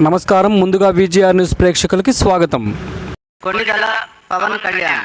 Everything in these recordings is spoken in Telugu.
నమస్కారం. ముందుగా విజిఆర్ న్యూస్ ప్రేక్షకులకి స్వాగతం. కొన్నిదల పవన్ కళ్యాణ్.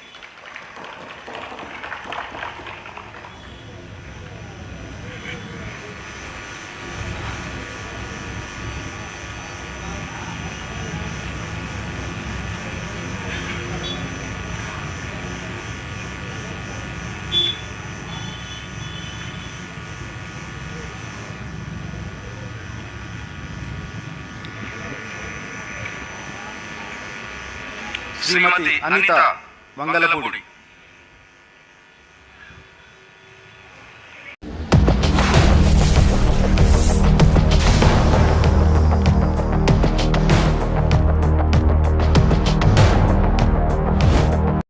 శ్రీమతి అనిత వంగలపూడి